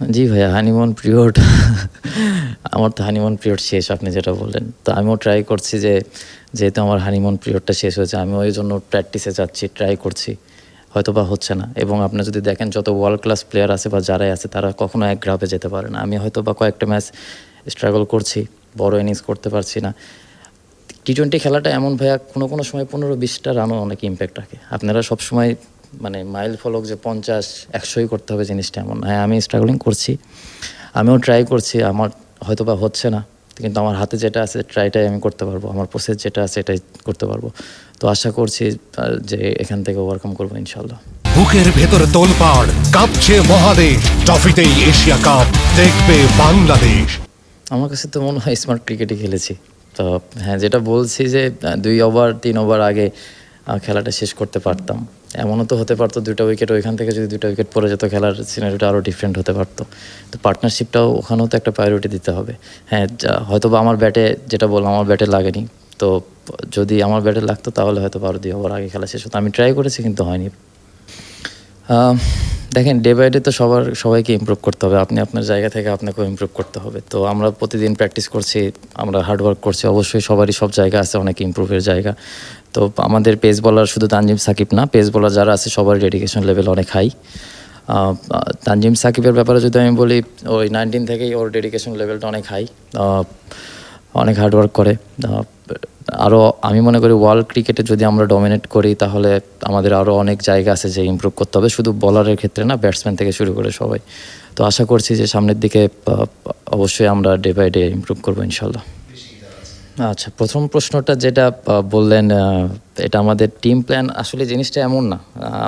জি ভাইয়া honeymoon period আমার তো হানিমুন পিরিয়ড শেষ, আপনি যেটা বললেন। তো আমিও ট্রাই করছি যে, যেহেতু আমার হানিমুন পিরিয়ডটা শেষ হয়েছে আমি ওই জন্য প্র্যাকটিসে যাচ্ছি ট্রাই করছি। হয়তো বা হচ্ছে না। এবং আপনি যদি দেখেন, যত ওয়ার্ল্ড ক্লাস প্লেয়ার আছে বা যারাই আছে, তারা কখনো এক গ্রাফে যেতে পারে না। আমি হয়তো বা কয়েকটা ম্যাচ স্ট্রাগল করছি, বড় ইনিংস করতে পারছি না। টি টোয়েন্টি খেলাটা এমন ভাইয়া, কোনো কোনো সময় পনেরো বিশটা রানও অনেক ইম্প্যাক্ট রাখে। আপনারা সব সময় মানে মাইল ফলক যে পঞ্চাশ একশোই করতে হবে জিনিসটা এমন হ্যাঁ আমি স্ট্রাগলিং করছি। আমিও ট্রাই করছি আমার হয়তো বা হচ্ছে না কিন্তু আমার হাতে যেটা আছে ট্রাইটাই আমি করতে পারব আমার প্রসেস যেটা আছে এটাই করতে পারব। তো আশা করছি যে এখান থেকে ওভারকাম করব ইনশাল্লাহ বুকের ভেতরে তোলপাড় কাঁপছে মহাদেশ ট্রফিতেই এশিয়া কাপ দেখবে বাংলাদেশ। আমার কাছে তো মনে হয় স্মার্ট ক্রিকেটই খেলেছি। তো হ্যাঁ যেটা বলছি যে দুই ওভার তিন ওভার আগে খেলাটা শেষ করতে পারতাম। এমনও তো হতে পারতো দুটো উইকেট ওইখান থেকে যদি দুটো উইকেট পড়ে যেত খেলার সিনারিটা আরও ডিফারেন্ট হতে পারতো। তো পার্টনারশিপটাও ওখানেও তো একটা প্রায়োরিটি দিতে হবে। হ্যাঁ হয়তো বা আমার ব্যাটে যেটা বললাম, আমার ব্যাটে লাগেনি। তো যদি আমার ব্যাটে লাগতো তাহলে হয়তো বারো দুই ওভার আগে খেলা শেষ হতো। আমি ট্রাই করেছি কিন্তু হয়নি। দেখেন ডে বাই ডে তো সবার, সবাইকে ইমপ্রুভ করতে হবে। আপনি আপনার জায়গা থেকে আপনাকেও ইমপ্রুভ করতে হবে। তো আমরা প্রতিদিন প্র্যাকটিস করছি, আমরা হার্ডওয়ার্ক করছি। অবশ্যই সবারই সব জায়গা আছে, অনেক ইম্প্রুভের জায়গা। তো আমাদের পেস বলার শুধু তানজিম সাকিব না পেস বলার যারা আছে, সবার ডেডিকেশন লেভেল অনেক হাই তানজিম সাকিবের ব্যাপারে যদি আমি বলি, ওই নাইনটিন থেকেই ওর ডেডিকেশন লেভেলটা অনেক হাই অনেক হার্ডওয়ার্ক করে। আরও আমি মনে করি ওয়ার্ল্ড ক্রিকেটে যদি আমরা ডমিনেট করি তাহলে আমাদের আরও অনেক জায়গা আছে যে ইমপ্রুভ করতে হবে। শুধু বলারের ক্ষেত্রে না ব্যাটসম্যান থেকে শুরু করে সবাই। তো আশা করছি যে সামনের দিকে অবশ্যই আমরা ডে বাই ডে ইমপ্রুভ করব ইনশাল্লাহ আচ্ছা প্রথম প্রশ্নটা যেটা বললেন এটা আমাদের টিম প্ল্যান আসলে জিনিসটা এমন না।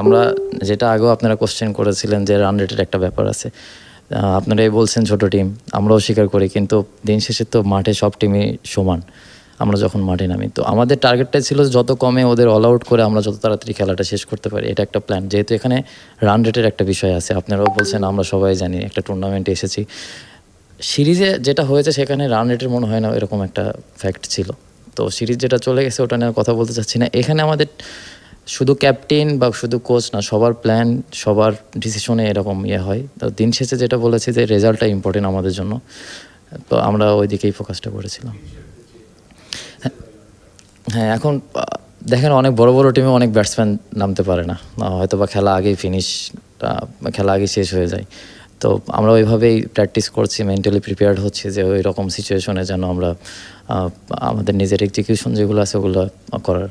আমরা যেটা আগেও আপনারা কোশ্চেন করেছিলেন যে রান রেটের একটা ব্যাপার আছে। আহ, আপনারা এই বলছেন ছোট টিম আমরাও স্বীকার করি কিন্তু দিন শেষে তো মাঠে সব টিমই সমান। আমরা যখন মাঠে নামি, তো আমাদের টার্গেটটাই ছিল যত কমে ওদের অল আউট করে আমরা যত তাড়াতাড়ি খেলাটা শেষ করতে পারি, এটা একটা প্ল্যান যেহেতু এখানে রান রেটের একটা বিষয় আছে, আপনারাও বলছেন, আমরা সবাই জানি, একটা টুর্নামেন্টে এসেছি। সিরিজে যেটা হয়েছে সেখানে রান রেটের মনে হয় না এরকম একটা ফ্যাক্ট ছিল। তো সিরিজ যেটা চলে গেছে ওটা নিয়ে কথা বলতে চাচ্ছি না। এখানে আমাদের শুধু ক্যাপ্টেন বা শুধু কোচ না, সবার প্ল্যান সবার ডিসিশনে এরকম ইয়ে হয়। তো দিন শেষে যেটা বলেছি যে রেজাল্টটা ইম্পর্টেন্ট আমাদের জন্য। তো আমরা ওই দিকেই ফোকাসটা করেছিলাম। হ্যাঁ এখন দেখেন অনেক বড় বড় টিমে অনেক ব্যাটসম্যান নামতে পারে না। হয়তো বা খেলা আগেই ফিনিশ খেলা আগে শেষ হয়ে যায়। তো আমরা ওইভাবেই প্র্যাকটিস করছি মেন্টালি প্রিপেয়ার্ড হচ্ছে যে ওই রকম সিচুয়েশনে যেন আমরা আমাদের নিজের এক্সিকিউশন যেগুলো আছে ওগুলো করার।